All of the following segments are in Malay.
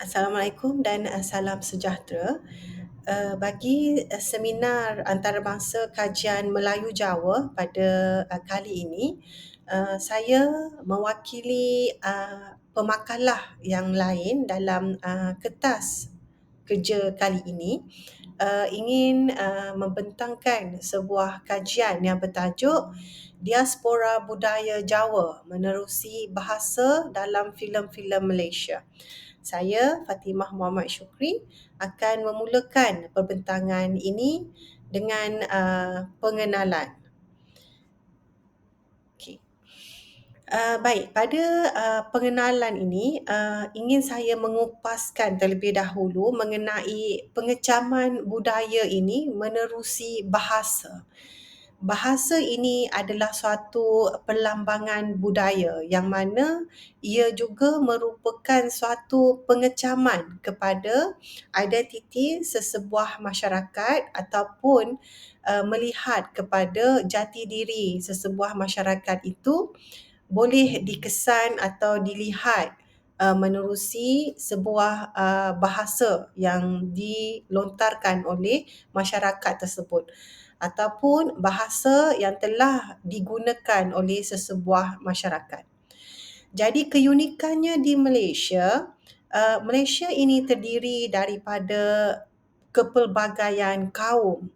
Assalamualaikum dan uh, salam sejahtera. Uh, bagi uh, seminar antarabangsa kajian Melayu Jawa pada kali ini, saya mewakili pemakalah yang lain dalam kertas kerja kali ini uh, ingin uh, membentangkan sebuah kajian yang bertajuk Diaspora Budaya Jawa Menerusi Bahasa dalam Filem-filem Malaysia. Saya Fatimah Muhammad Syukri akan memulakan perbentangan ini dengan uh, pengenalan. Uh, baik, pada uh, pengenalan ini uh, ingin saya mengupaskan terlebih dahulu mengenai pengecaman budaya ini menerusi bahasa. Bahasa ini adalah suatu perlambangan budaya yang mana ia juga merupakan suatu pengecaman kepada identiti sesebuah masyarakat ataupun uh, melihat kepada jati diri sesebuah masyarakat itu boleh dikesan atau dilihat uh, menerusi sebuah uh, bahasa yang dilontarkan oleh masyarakat tersebut ataupun bahasa yang telah digunakan oleh sesebuah masyarakat. Jadi keunikannya di Malaysia, uh, Malaysia ini terdiri daripada kepelbagaian kaum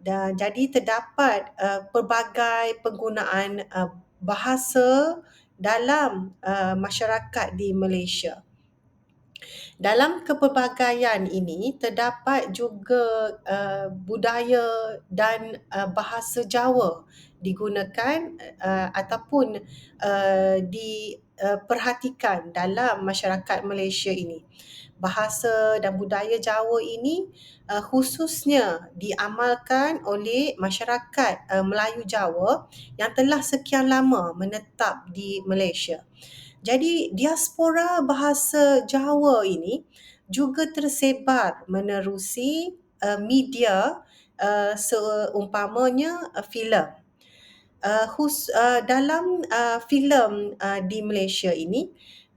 dan jadi terdapat uh, pelbagai penggunaan uh, bahasa dalam uh, masyarakat di Malaysia. Dalam kepelbagaian ini terdapat juga uh, budaya dan uh, bahasa Jawa digunakan uh, ataupun uh, diperhatikan dalam masyarakat Malaysia ini. Bahasa dan budaya Jawa ini uh, khususnya diamalkan oleh masyarakat uh, Melayu Jawa yang telah sekian lama menetap di Malaysia. Jadi diaspora bahasa Jawa ini juga tersebar menerusi uh, media uh, seumpamanya uh, filem. Uh, khus, uh, dalam uh, filem uh, di Malaysia ini,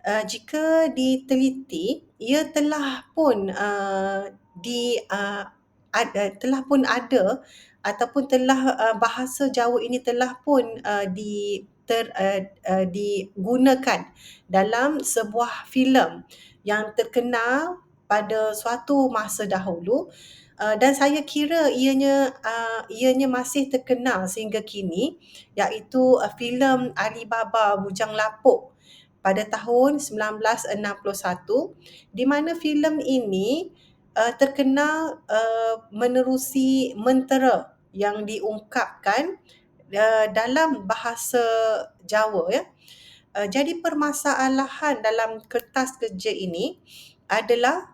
uh, jika diteliti, ia telah pun uh, di uh, ada, telah pun ada ataupun telah uh, bahasa Jawa ini telah pun uh, di ter, uh, uh, digunakan dalam sebuah filem yang terkenal pada suatu masa dahulu uh, dan saya kira ianya uh, ianya masih terkenal sehingga kini iaitu uh, filem Alibaba Bujang Lapuk pada tahun 1961 di mana filem ini uh, terkenal uh, menerusi mentera yang diungkapkan uh, dalam bahasa Jawa ya. Uh, jadi permasalahan dalam kertas kerja ini adalah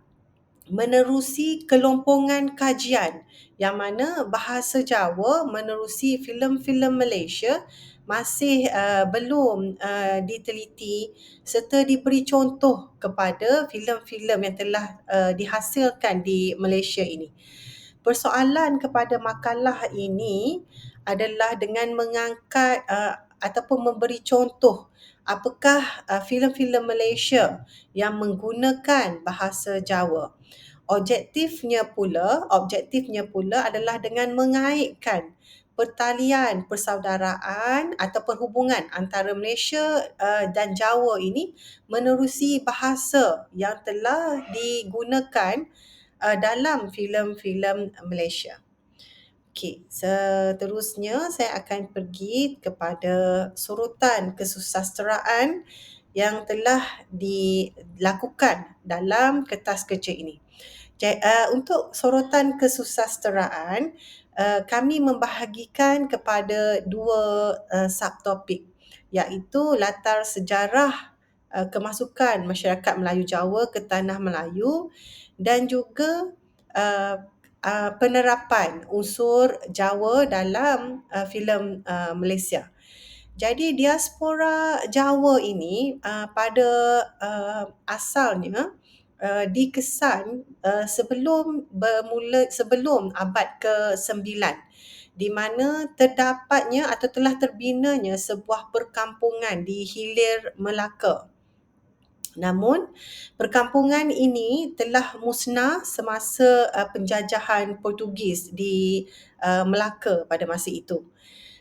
menerusi kelompongan kajian yang mana bahasa Jawa menerusi filem-filem Malaysia masih uh, belum uh, diteliti serta diberi contoh kepada filem-filem yang telah uh, dihasilkan di Malaysia ini. Persoalan kepada makalah ini adalah dengan mengangkat uh, ataupun memberi contoh apakah uh, filem-filem Malaysia yang menggunakan bahasa Jawa. Objektifnya pula, objektifnya pula adalah dengan mengaitkan pertalian persaudaraan atau perhubungan antara Malaysia uh, dan Jawa ini menerusi bahasa yang telah digunakan uh, dalam filem-filem Malaysia. Okey, seterusnya saya akan pergi kepada surutan kesusasteraan yang telah dilakukan dalam kertas kerja ini. Jadi, uh, untuk sorotan kesusasteraan, uh, kami membahagikan kepada dua uh, subtopik iaitu latar sejarah uh, kemasukan masyarakat Melayu Jawa ke tanah Melayu dan juga uh, uh, penerapan unsur Jawa dalam uh, filem uh, Malaysia. Jadi diaspora Jawa ini uh, pada uh, asalnya uh, dikesan uh, sebelum bermula sebelum abad ke-9 di mana terdapatnya atau telah terbinanya sebuah perkampungan di hilir Melaka. Namun, perkampungan ini telah musnah semasa uh, penjajahan Portugis di uh, Melaka pada masa itu.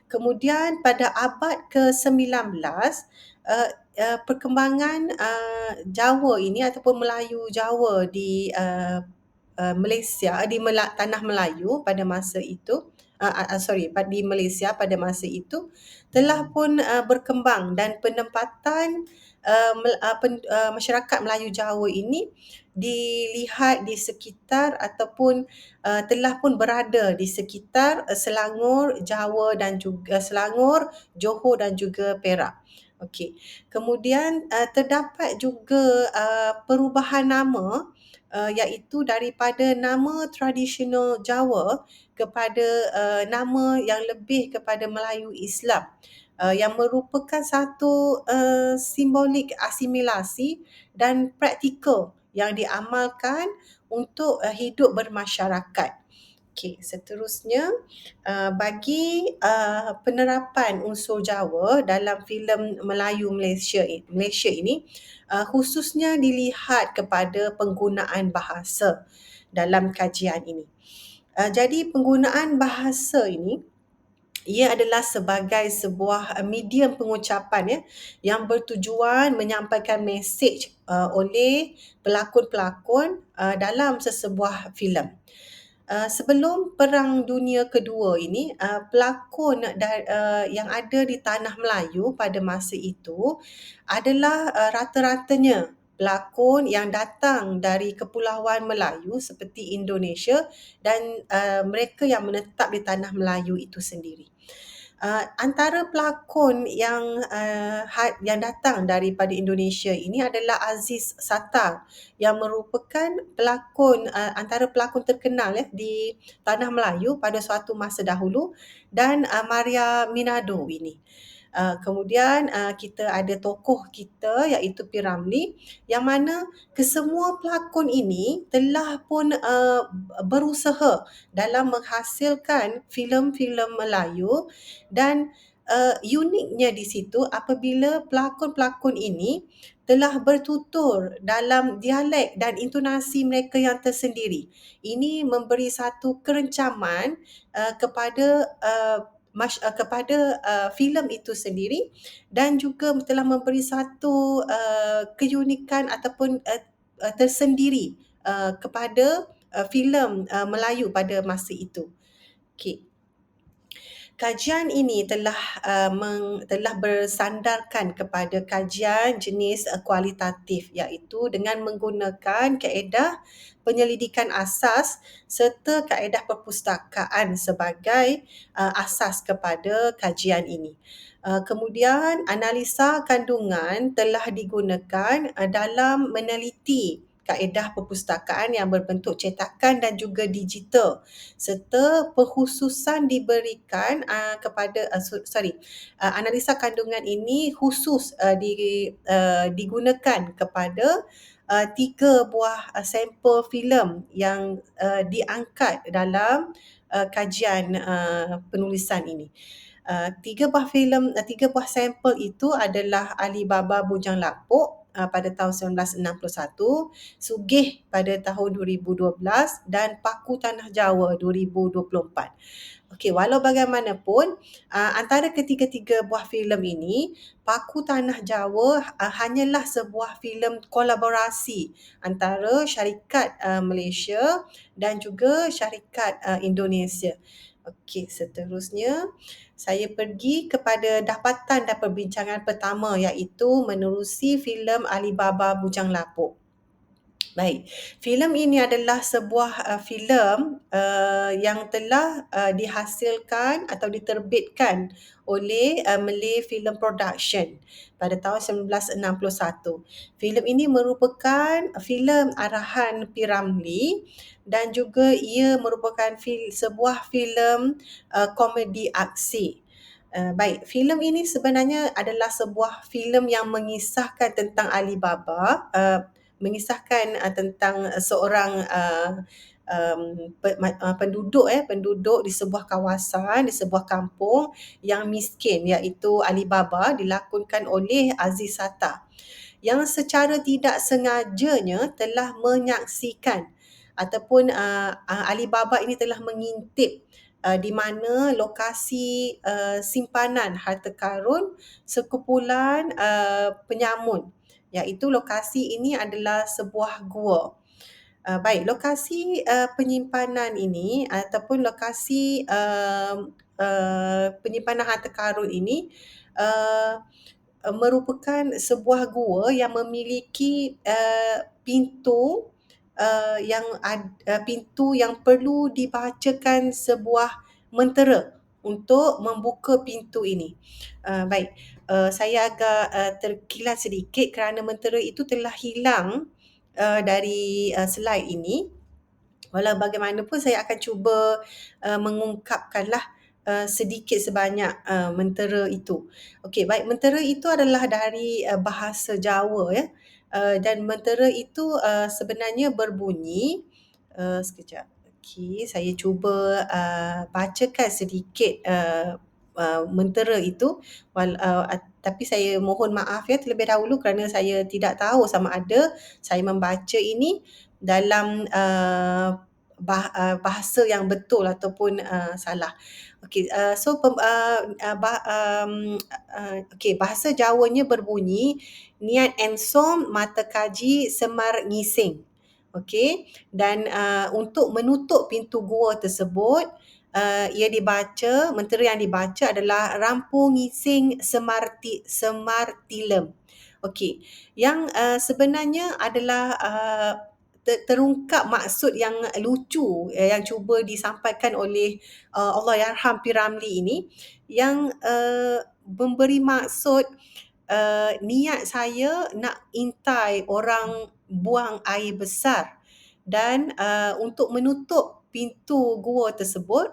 Kemudian pada abad ke-19, uh, uh, perkembangan uh, Jawa ini ataupun Melayu Jawa di uh, uh, Malaysia, di Mela- tanah Melayu pada masa itu, uh, uh, sorry, di Malaysia pada masa itu telah pun uh, berkembang dan penempatan uh, uh, pen, uh, masyarakat Melayu Jawa ini dilihat di sekitar ataupun uh, telah pun berada di sekitar Selangor, Jawa dan juga Selangor, Johor dan juga Perak. Okey. Kemudian uh, terdapat juga uh, perubahan nama uh, iaitu daripada nama tradisional Jawa kepada uh, nama yang lebih kepada Melayu Islam uh, yang merupakan satu uh, simbolik asimilasi dan praktikal yang diamalkan untuk uh, hidup bermasyarakat. Okey, seterusnya uh, bagi uh, penerapan unsur Jawa dalam filem Melayu Malaysia Malaysia ini uh, khususnya dilihat kepada penggunaan bahasa dalam kajian ini. Uh, jadi penggunaan bahasa ini ia adalah sebagai sebuah medium pengucapan ya yang bertujuan menyampaikan mesej uh, oleh pelakon-pelakon uh, dalam sesebuah filem. Uh, sebelum Perang Dunia Kedua ini, uh, pelakon uh, yang ada di tanah Melayu pada masa itu adalah uh, rata-ratanya pelakon yang datang dari kepulauan Melayu seperti Indonesia dan uh, mereka yang menetap di tanah Melayu itu sendiri. Uh, antara pelakon yang uh, yang datang daripada Indonesia ini adalah Aziz Satar yang merupakan pelakon uh, antara pelakon terkenal ya di tanah Melayu pada suatu masa dahulu dan uh, Maria Minado ini. Uh, kemudian uh, kita ada tokoh kita iaitu Piramli yang mana kesemua pelakon ini telah pun uh, berusaha dalam menghasilkan filem-filem Melayu dan uh, uniknya di situ apabila pelakon-pelakon ini telah bertutur dalam dialek dan intonasi mereka yang tersendiri. Ini memberi satu kerencaman uh, kepada uh, uh, kepada uh, filem itu sendiri dan juga telah memberi satu uh, keunikan ataupun uh, uh, tersendiri uh, kepada uh, filem uh, Melayu pada masa itu. Okey. Kajian ini telah uh, meng, telah bersandarkan kepada kajian jenis uh, kualitatif iaitu dengan menggunakan kaedah penyelidikan asas serta kaedah perpustakaan sebagai uh, asas kepada kajian ini. Uh, kemudian analisa kandungan telah digunakan uh, dalam meneliti kaedah perpustakaan yang berbentuk cetakan dan juga digital serta perkhususan diberikan uh, kepada uh, sorry uh, analisa kandungan ini khusus uh, di uh, digunakan kepada uh, tiga buah uh, sampel filem yang uh, diangkat dalam uh, kajian uh, penulisan ini. Uh, tiga buah filem, uh, tiga buah sampel itu adalah Alibaba Bujang Lapuk uh, pada tahun 1961, Sugih pada tahun 2012 dan Paku Tanah Jawa 2024. Okey, walau bagaimanapun, uh, antara ketiga-tiga buah filem ini, Paku Tanah Jawa uh, hanyalah sebuah filem kolaborasi antara syarikat uh, Malaysia dan juga syarikat uh, Indonesia. Okey, seterusnya saya pergi kepada dapatan dan perbincangan pertama iaitu menerusi filem Alibaba Bujang Lapuk. Baik, filem ini adalah sebuah uh, filem uh, yang telah uh, dihasilkan atau diterbitkan oleh uh, Malay Film Production pada tahun 1961. Filem ini merupakan filem arahan Piramli dan juga ia merupakan fil- sebuah filem uh, komedi aksi. Uh, baik, filem ini sebenarnya adalah sebuah filem yang mengisahkan tentang Alibaba uh, mengisahkan uh, tentang uh, seorang uh, um, uh, penduduk eh penduduk di sebuah kawasan di sebuah kampung yang miskin iaitu Alibaba dilakonkan oleh Aziz Sata. yang secara tidak sengajanya telah menyaksikan ataupun uh, uh, Alibaba ini telah mengintip uh, di mana lokasi uh, simpanan harta karun sekumpulan uh, penyamun iaitu lokasi ini adalah sebuah gua. Uh, baik, lokasi uh, penyimpanan ini ataupun lokasi uh, uh, penyimpanan harta karun ini uh, merupakan sebuah gua yang memiliki uh, pintu uh, yang ad, uh, pintu yang perlu dibacakan sebuah mentera untuk membuka pintu ini. Uh, baik, uh, saya agak uh, terkilat sedikit kerana mentera itu telah hilang uh, dari uh, slide ini. Walau bagaimanapun saya akan cuba uh, mengungkapkanlah uh, sedikit sebanyak uh, mentera itu. Okey, baik mentera itu adalah dari uh, bahasa Jawa ya. Uh, dan mentera itu uh, sebenarnya berbunyi uh, sekejap. Okey, saya cuba uh, bacakan sedikit uh, uh, mentera itu wal, uh, tapi saya mohon maaf ya terlebih dahulu kerana saya tidak tahu sama ada saya membaca ini dalam uh, bah, uh, bahasa yang betul ataupun uh, salah. Okey, uh, so pem, uh, uh, bah, um, uh, okay, bahasa Jawanya berbunyi niat ensom mata kaji semar ngising. Okey, dan uh, untuk menutup pintu gua tersebut, uh, ia dibaca, mentera yang dibaca adalah rampung ngising semarti semartilem. Okey, yang uh, sebenarnya adalah uh, terungkap maksud yang lucu uh, yang cuba disampaikan oleh uh, Allah Yarham Piramli ini. Yang uh, memberi maksud uh, niat saya nak intai orang buang air besar. Dan uh, untuk menutup pintu gua tersebut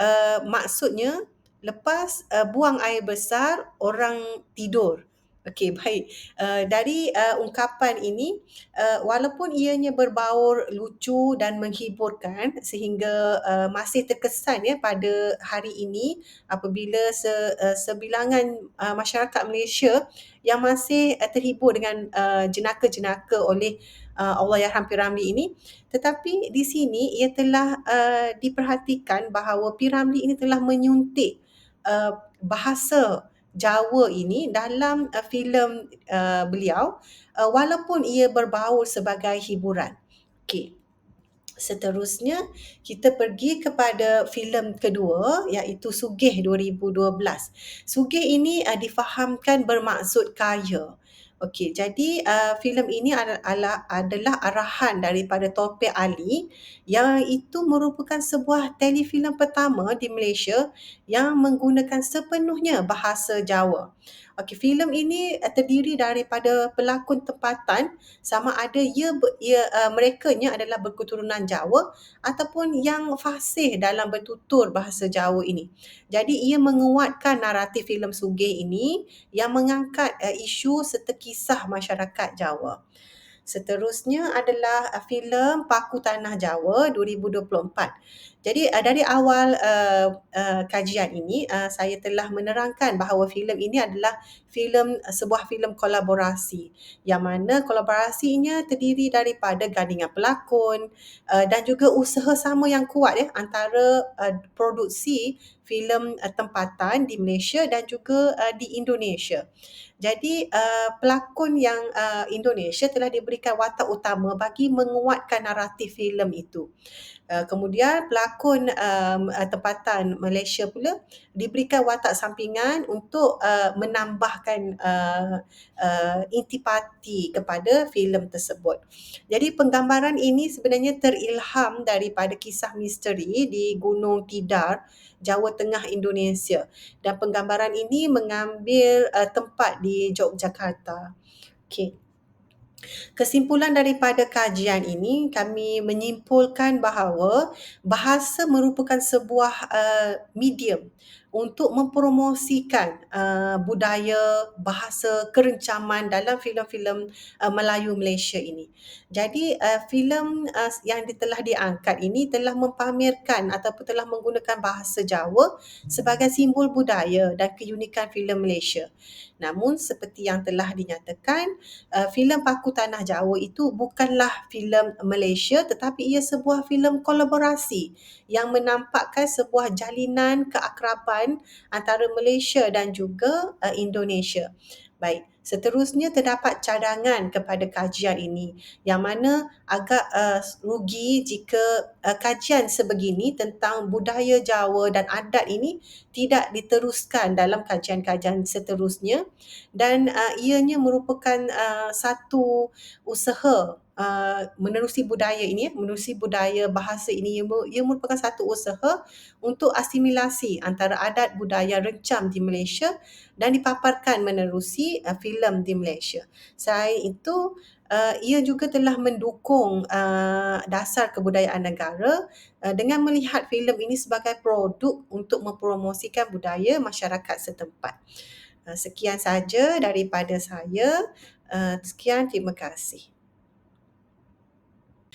uh, maksudnya lepas uh, buang air besar orang tidur Okey, baik. Uh, dari uh, ungkapan ini, uh, walaupun ianya berbaur lucu dan menghiburkan sehingga uh, masih terkesan ya pada hari ini apabila se, uh, sebilangan uh, masyarakat Malaysia yang masih uh, terhibur dengan uh, jenaka-jenaka oleh uh, Allah Yarham Piramli ini. Tetapi di sini ia telah uh, diperhatikan bahawa Piramli ini telah menyuntik uh, bahasa Jawa ini dalam uh, filem uh, beliau uh, walaupun ia berbaur sebagai hiburan. Okey. Seterusnya kita pergi kepada filem kedua iaitu Sugih 2012. Sugih ini uh, difahamkan bermaksud kaya. Okey, jadi uh, filem ini adalah, adalah arahan daripada Topik Ali yang itu merupakan sebuah telefilm pertama di Malaysia yang menggunakan sepenuhnya bahasa Jawa. Okey, filem ini uh, terdiri daripada pelakon tempatan sama ada ia, ia uh, mereka-nya adalah berketurunan Jawa ataupun yang fasih dalam bertutur bahasa Jawa ini. Jadi ia menguatkan naratif filem Sugih ini yang mengangkat uh, isu serta kisah masyarakat Jawa. Seterusnya adalah uh, filem Paku Tanah Jawa 2024. Jadi uh, dari awal uh, uh, kajian ini uh, saya telah menerangkan bahawa filem ini adalah filem sebuah filem kolaborasi yang mana kolaborasinya terdiri daripada gandingan pelakon uh, dan juga usaha sama yang kuat ya antara uh, produksi filem uh, tempatan di Malaysia dan juga uh, di Indonesia. Jadi uh, pelakon yang uh, Indonesia telah diberikan watak utama bagi menguatkan naratif filem itu. Uh, kemudian pelakon um, tempatan Malaysia pula diberikan watak sampingan untuk uh, menambahkan uh, uh, intipati kepada filem tersebut. Jadi penggambaran ini sebenarnya terilham daripada kisah misteri di Gunung Tidar, Jawa Tengah Indonesia. Dan penggambaran ini mengambil uh, tempat di Yogyakarta. Okey. Kesimpulan daripada kajian ini kami menyimpulkan bahawa bahasa merupakan sebuah uh, medium untuk mempromosikan uh, budaya bahasa kerencaman dalam filem-filem uh, Melayu Malaysia ini. Jadi uh, filem uh, yang telah diangkat ini telah mempamerkan ataupun telah menggunakan bahasa Jawa sebagai simbol budaya dan keunikan filem Malaysia. Namun seperti yang telah dinyatakan, uh, filem Paku Tanah Jawa itu bukanlah filem Malaysia tetapi ia sebuah filem kolaborasi yang menampakkan sebuah jalinan keakraban antara Malaysia dan juga uh, Indonesia. Baik, seterusnya terdapat cadangan kepada kajian ini yang mana agak uh, rugi jika uh, kajian sebegini tentang budaya Jawa dan adat ini tidak diteruskan dalam kajian-kajian seterusnya dan uh, ianya merupakan uh, satu usaha uh, menerusi budaya ini, menerusi budaya bahasa ini, ia, ia merupakan satu usaha untuk asimilasi antara adat budaya rencam di Malaysia dan dipaparkan menerusi uh, filem di Malaysia. Selain itu, uh, ia juga telah mendukung uh, dasar kebudayaan negara uh, dengan melihat filem ini sebagai produk untuk mempromosikan budaya masyarakat setempat. Uh, sekian saja daripada saya. Uh, sekian, terima kasih.